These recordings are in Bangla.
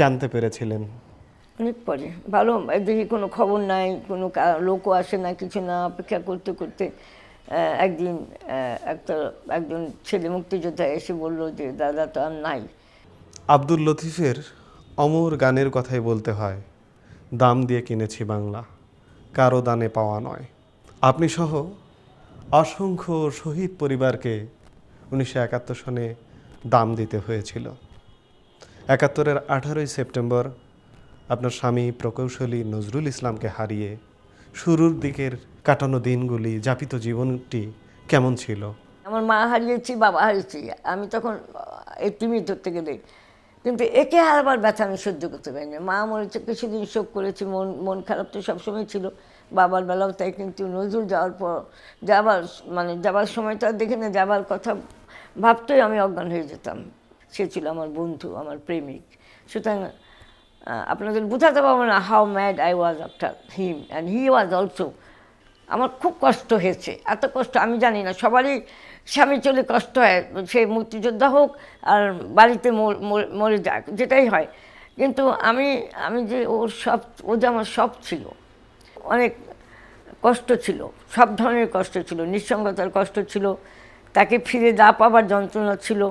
জানতে পেরেছিলেন। অনেক পরে। ভালো দেখি কোনো খবর নাই কোনো লোকও আসে না কিছু না অপেক্ষা করতে করতে একদিন একটা একজন ছেলে মুক্তিযোদ্ধা এসে বলল যে দাদা তো আর নাই। আব্দুল লতিফের অমর গানের কথাই বলতে হয় দাম দিয়ে কিনেছি বাংলা কারও দানে পাওয়া নয়। আপনি সহ অসংখ্য শহীদ পরিবারকে উনিশশো একাত্তর সনে দাম দিতে হয়েছিল। একাত্তরের আঠারোই সেপ্টেম্বর আপনার স্বামী প্রকৌশলী নজরুল ইসলামকে হারিয়ে শুরুর দিকের কাটানো দিনগুলি, যাপিত জীবনটি কেমন ছিল? আমার মা হারিয়েছি, বাবা হারিয়েছি, আমি তখন এটিমই ধরতে গেলে কিন্তু একে হারাবার ব্যথা আমি সহ্য করতে পারিনি। মা মরেছে, কিছুদিন শোক করেছি, মন মন খারাপ তো সবসময় ছিল। বাবার বেলাও তাই, কিন্তু নজরুল যাওয়ার পর, যাবার মানে যাবার সময় তো আর দেখি না, যাবার কথা ভাবতেই আমি অজ্ঞান হয়ে যেতাম। সে ছিল আমার বন্ধু, আমার প্রেমিক। সুতরাং আপনাদের বোঝাতে পারব না how mad I was after him and he was also আমার খুব কষ্ট হয়েছে। এত কষ্ট আমি জানি না, সবারই স্বামী চলে কষ্ট হয়, সে মুক্তিযোদ্ধা হোক, আর বাড়িতে মর- যাক, যেটাই হয়। কিন্তু আমি আমি যে ওর সব, ও যে আমার সব ছিল, অনেক কষ্ট ছিল, সব ধরনের কষ্ট ছিল, নিঃসঙ্গতার কষ্ট ছিল, তাকে ফিরে না পাবার যন্ত্রণা ছিল।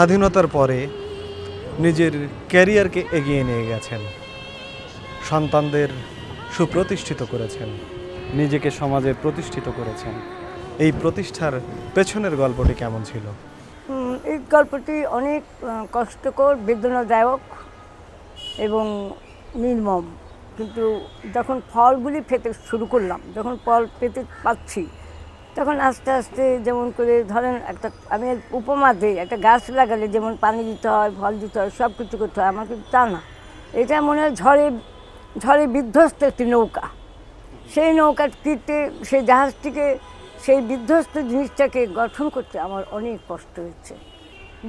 স্বাধীনতার পরে নিজের ক্যারিয়ারকে এগিয়ে নিয়ে গেছেন। সন্তানদের সুপ্রতিষ্ঠিত করেছেন। নিজেকে সমাজে প্রতিষ্ঠিত করেছেন। এই প্রতিষ্ঠার পেছনের গল্পটি কেমন ছিল? এই গল্পটি অনেক কষ্টকর, বেদনাদায়ক এবং নির্মম। কিন্তু যখন ফলগুলি পেতে শুরু করলাম, যখন ফল পেতে পাচ্ছি তখন আস্তে আস্তে যেমন করে ধরেন একটা, আমি উপমা দিই, একটা গাছ লাগালে যেমন পানি দিতে হয়, ফল দিতে হয় সব কিছু করতে হয়, আমার কিন্তু তা না। এটা মনে হয় ঝড়ে ঝড়ে বিধ্বস্ত একটি নৌকা। সেই নৌকাটিতে সেই জাহাজটিকে, সেই বিধ্বস্ত জিনিসটাকে গঠন করতে আমার অনেক কষ্ট হয়েছে।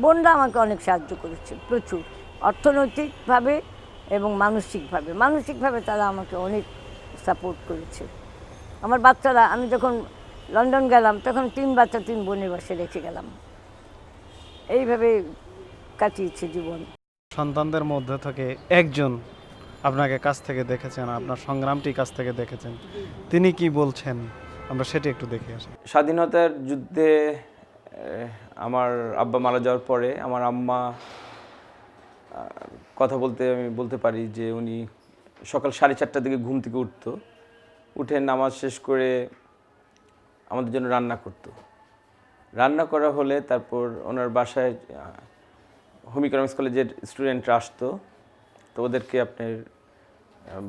বোনরা আমাকে অনেক সাহায্য করেছে, প্রচুর। অর্থনৈতিকভাবে এবং মানসিকভাবে। মানসিকভাবে তারা আমাকে অনেক সাপোর্ট করেছে। আমার বাচ্চারা, আমি যখন লন্ডন গেলাম তখন তিন বাচ্চা তিন বোনের বাসে রেখে গেলাম। এইভাবে কাটিয়েছে জীবন। সন্তানদের মধ্যে থেকে একজন আপনাকে কাছ থেকে দেখেছেন আপনার সংগ্রামটি কাছ থেকে দেখেছেন। তিনি কি বলছেন? আমরা সেটি একটু দেখে আসি। স্বাধীনতার যুদ্ধে আমার আব্বা মারা যাওয়ার পরে আমার আম্মা কথা বলতে আমি বলতে পারি যে উনি সকাল সাড়ে চারটার দিকে ঘুম থেকে উঠতো। উঠে নামাজ শেষ করে আমাদের জন্য রান্না করতো। রান্না করা হলে তারপর ওনার বাসায়, হোম ইকোনমিক্স কলেজের স্টুডেন্টরা আসতো, তো ওদেরকে আপনার,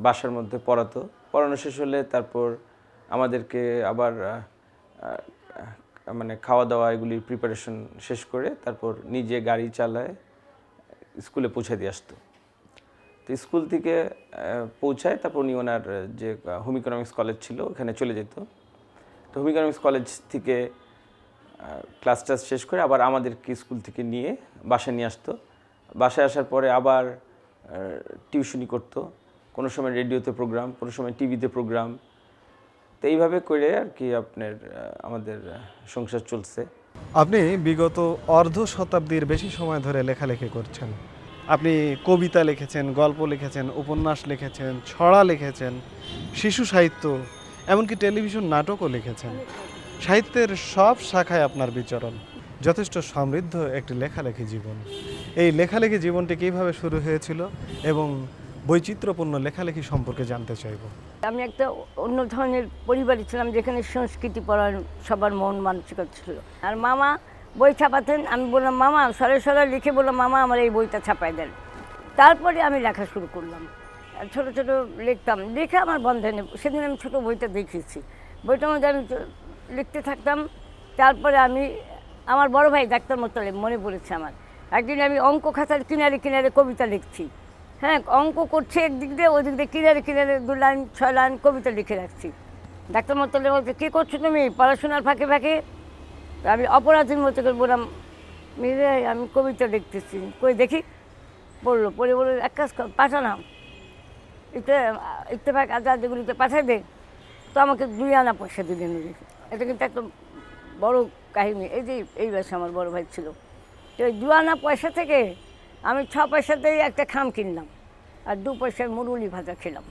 বাসার মধ্যে পড়াতো। পড়ানো শেষ হলে তারপর আমাদেরকে আবার মানে খাওয়া দাওয়া এগুলির প্রিপারেশন শেষ করে তারপর নিজে গাড়ি চালায় স্কুলে পৌঁছে দিয়ে আসতো। তো স্কুল থেকে পৌঁছায় তারপর উনি ওনার যে হোম ইকোনমিক্স কলেজ ছিল ওখানে চলে যেত। হোম ইকোনমিক্স কলেজ থেকে ক্লাস টাস শেষ করে আবার আমাদেরকে স্কুল থেকে নিয়ে বাসায় নিয়ে আসতো। বাসায় আসার পরে আবার টিউশনি করতো। কোনো সময় রেডিওতে প্রোগ্রাম কোনো সময় টিভিতে প্রোগ্রাম তো এইভাবে করে আর কি আপনার আমাদের সংসার চলছে। আপনি বিগত অর্ধ শতাব্দীর বেশি সময় ধরে লেখালেখি করছেন। আপনি কবিতা লিখেছেন, গল্প লিখেছেন, উপন্যাস লিখেছেন, ছড়া লিখেছেন, শিশু সাহিত্য এমনকি টেলিভিশন নাটকও লিখেছেন। সাহিত্যের সব শাখায় আপনার বিচরণ। যথেষ্ট সমৃদ্ধ একটি লেখালেখি জীবন। এই লেখালেখি জীবনটি কীভাবে শুরু হয়েছিল এবং বৈচিত্র্যপূর্ণ লেখালেখি সম্পর্কে জানতে চাইব? আমি একটা অন্য ধরনের পরিবারে ছিলাম যেখানে সংস্কৃতি পড়ার সবার মন মানসিকতা ছিল। আর মামা বই ছাপাতেন, আমি বললাম, মামা, সরে সরে লিখে বললাম মামা আমার এই বইটা ছাপাই দেন। তারপরে আমি লেখা শুরু করলাম। ছোট ছোট লিখতাম। লিখে আমার বন্ধে নেব সেদিন আমি ছোটো বইটা দেখিয়েছি বইটার মধ্যে আমি লিখতে থাকতাম। তারপরে আমি, আমার বড় ভাই ডাক্তার মোতালেব, মনে পড়েছে আমার। একদিন আমি অঙ্ক খাতার কিনারে কিনারে কবিতা লিখছি। হ্যাঁ অঙ্ক করছে একদিক দিয়ে ওই দিক দিয়ে কিনারে কিনারে দু লাইন, ছয় লাইন কবিতা লিখে রাখছি। ডাক্তার মোতালেব বলছে, কী করছ তুমি? পড়াশোনার ফাঁকে ফাঁকে? আমি অপরাধীর মতো করে বললাম মিরে আমি কবিতা লিখতেছি। কই দেখি পড়ল পড়ে বলে এক কাজ কর, পাঠালাম। ইত্তেফাক আজাদ যেগুলিতে পাঠাই দে তো আমাকে দুই আনা পয়সা দিলেন। এটা কিন্তু একটা বড় কাহিনী। এই যে, এই বয়সে আমার বড় ভাই ছিল। তো ওই দু আনা পয়সা থেকে আমি ছ পয়সাতেই একটা খাম কিনলাম, আর দু পয়সার মুরুলি ভাজা খেলাম।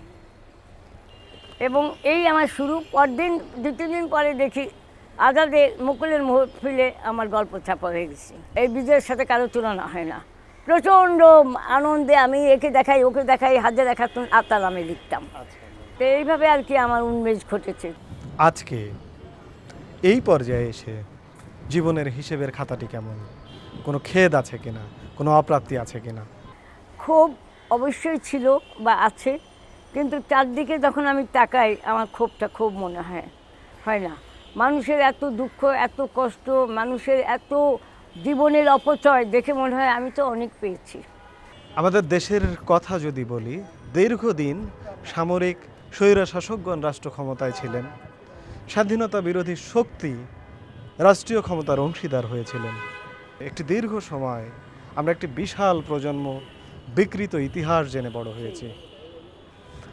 এবং এই আমার শুরু, পরদিন দু তিন দিন পরে দেখি আজাদে মুকুলের ফিলে আমার গল্প ছাপা হয়ে গেছে। এই বিজয়ের সাথে কারও তুলনা হয় না। প্রচণ্ড আনন্দে আমি একে দেখাই ওকে দেখাই হাজার একাত্তর আতাল আমি লিখতাম। তো এইভাবে আর কি আমার উন্মেষ ঘটেছে। আজকে এই পর্যায়ে এসে জীবনের হিসেবের খাতাটি কেমন? কোনো খেদ আছে কিনা? কোনো অপ্রাপ্তি আছে কিনা? ক্ষোভ অবশ্যই ছিল বা আছে কিন্তু চারদিকে যখন আমি তাকাই আমার ক্ষোভটা খুব মনে হয় হয় না। মানুষের এত দুঃখ এত কষ্ট মানুষের এত জীবনের অপচয় দেখে মনে হয় আমি তো অনেক পেয়েছি। আমাদের দেশের কথা যদি বলি, দীর্ঘদিন সামরিক স্বৈরশাসকগণ রাষ্ট্র ক্ষমতায় ছিলেন। স্বাধীনতা বিরোধী শক্তি রাষ্ট্রীয় ক্ষমতার অংশীদার হয়েছিলেন। একটি দীর্ঘ সময় আমরা একটি বিশাল প্রজন্ম বিকৃত ইতিহাস জেনে বড় হয়েছি।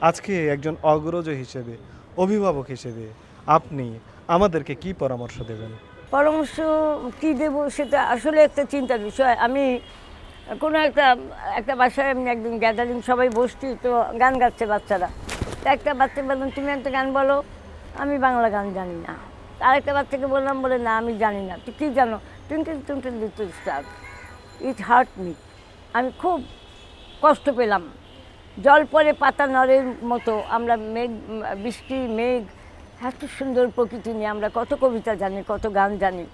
আজকে একজন অগ্রজ হিসেবে, অভিভাবক হিসেবে আপনি আমাদেরকে কি পরামর্শ দেবেন? পরামর্শ কী দেবো সেটা আসলে একটা চিন্তার বিষয়। আমি কোনো একটা একটা বাসায় আমি একদিন গ্যাদারিং সবাই বসছি, তো গান গাচ্ছে বাচ্চারা। তো একটা বাচ্চা বললাম, তুমি একটা গান বলো, আমি বাংলা গান জানি না। আরেকটা বাচ্চাকে বললাম, বলে, না, আমি জানি না। তুই কী জানো? Twinkle twinkle little star. It hurt me আমি খুব কষ্ট পেলাম। জল পরে পাতা নড়ের মতো, আমরা মেঘ, বৃষ্টি, মেঘ এত সুন্দর প্রকৃতি নিয়ে আমরা কত কবিতা জানি, কত গান জানি।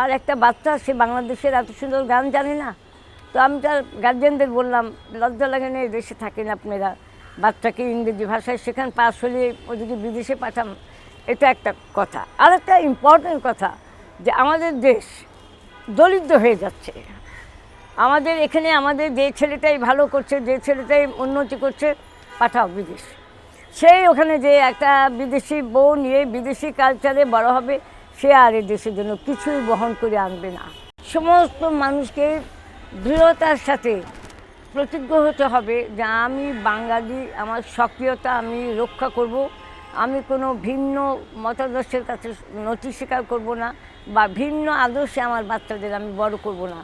আর একটা বাচ্চা সে বাংলাদেশের এত সুন্দর গান জানে না? তো আমি তার গার্জেনদের বললাম, লজ্জা লাগে না দেশে থাকেন আপনারা? বাচ্চাকে ইংরেজি ভাষায় শেখান পাস হলে ওদিকে বিদেশে পাঠান। এটা একটা কথা। আর একটা ইম্পর্টেন্ট কথা, যে আমাদের দেশ দরিদ্র হয়ে যাচ্ছে। আমাদের এখানে আমাদের যে ছেলেটাই ভালো করছে, যে ছেলেটাই উন্নতি করছে, পাঠাও বিদেশ। সেই ওখানে যে একটা বিদেশি বউ নিয়ে বিদেশি কালচারে বড় হবে, সে আর এ দেশের জন্য কিছুই বহন করে আনবে না। সমস্ত মানুষকে দৃঢ়তার সাথে প্রতিজ্ঞ হতে হবে যে আমি বাঙালি, আমার সক্রিয়তা আমি রক্ষা করব। আমি কোনো ভিন্ন মতাদর্শের কাছে নথি স্বীকার করব না বা ভিন্ন আদর্শে আমার বাচ্চাদের আমি বড় করব না।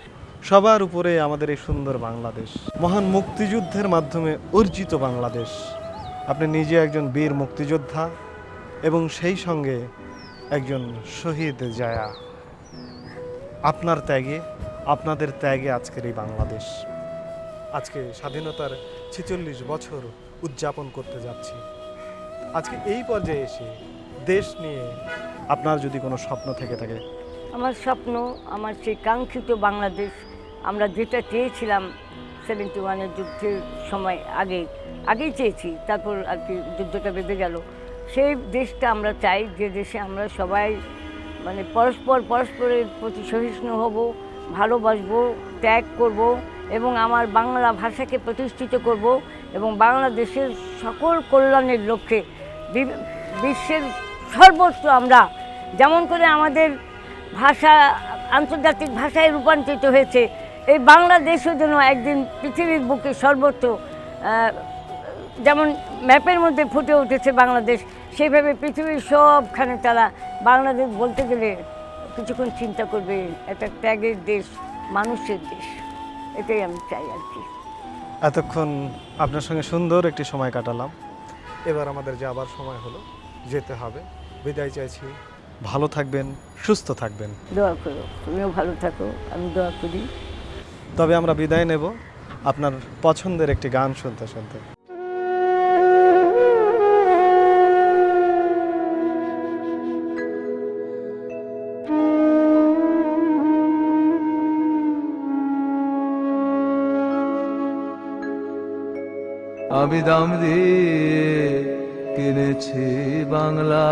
সবার উপরে আমাদের এই সুন্দর বাংলাদেশ, মহান মুক্তিযুদ্ধের মাধ্যমে অর্জিত বাংলাদেশ। আপনি নিজে একজন বীর মুক্তিযোদ্ধা এবং সেই সঙ্গে একজন শহীদ জায়া। আপনার ত্যাগে, আপনাদের ত্যাগে আজকের এই বাংলাদেশ। আজকে স্বাধীনতার ছেচল্লিশ বছর উদযাপন করতে যাচ্ছি। আজকে এই পর্যায়ে এসে দেশ নিয়ে আপনার যদি কোনো স্বপ্ন থেকে থাকে। আমার স্বপ্ন, আমার সেই কাঙ্ক্ষিত বাংলাদেশ, আমরা যেটা চেয়েছিলাম সেভেন্টি ওয়ানের যুদ্ধের সময় আগে, আগেই চেয়েছি, তারপর আর কি যুদ্ধটা বেঁধে গেল। সেই দেশটা আমরা চাই, যে দেশে আমরা সবাই মানে পরস্পর পরস্পরের প্রতি সহিষ্ণু হব, ভালোবাসবো, ত্যাগ করব এবং আমার বাংলা ভাষাকে প্রতিষ্ঠিত করব এবং বাংলাদেশের সকল কল্যাণের লক্ষ্যে বিশ্বের সর্বত্র আমরা, যেমন করে আমাদের ভাষা, আন্তর্জাতিক ভাষায় রূপান্তরিত হয়েছে এই বাংলাদেশও যেন একদিন পৃথিবীর বুকে সর্বত্র যেমন ম্যাপের মধ্যে ফুটে উঠেছে বাংলাদেশ সেইভাবে পৃথিবীর সবখানে তারা বাংলাদেশ বলতে গেলে কিছুক্ষণ চিন্তা করবে একটা ত্যাগের দেশ মানুষের দেশ। এটাই আমি চাই আর কি। এতক্ষণ আপনার সঙ্গে সুন্দর একটি সময় কাটালাম। এবার আমাদের যাবার সময় হলো যেতে হবে। বিদায় চাইছি। ভালো থাকবেন সুস্থ থাকবেন। দোয়া করো তুমিও ভালো থাকো আমি দোয়া করি। তবে আমরা বিদায় নেব আপনার পছন্দের একটি গান শুনতে শুনতে। আমি দাম দিয়ে কিনেছি বাংলা।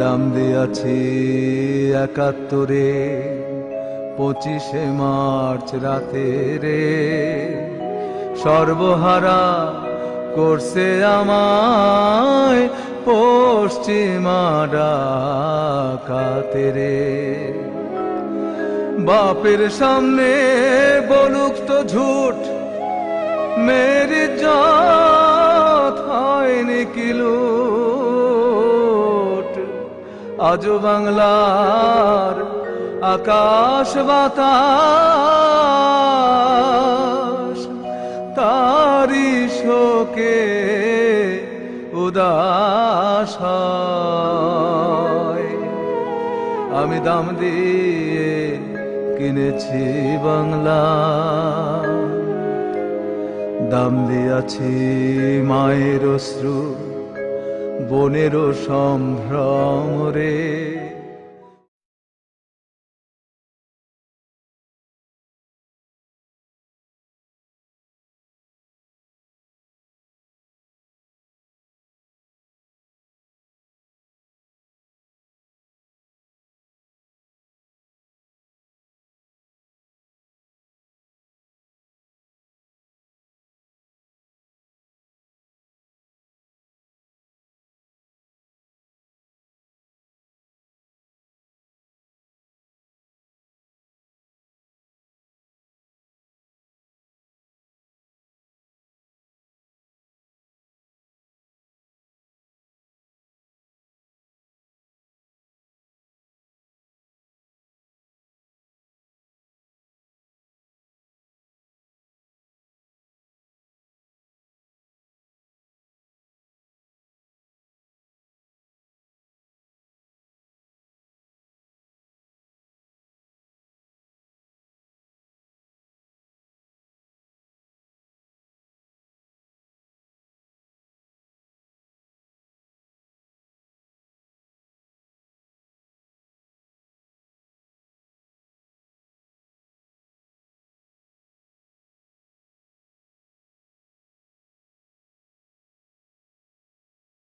দাম দিয়াছি একাত্তরে, পঁচিশে মার্চ রাতে রে। সর্বহারা করছে আমায় পশ্চিমা ডাকাতে রে। বাপের সামনে বলুক তো ঝুট, মেরি জাত হয়নি কিলুট আজও বাংলার আকাশ বাতাস তারি শোকে উদাস আমি দাম দিয়ে কিনেছি বাংলা, দাম দিয়াছি মায়ের অশ্রু। বনেরও সম্ভ্রম রে।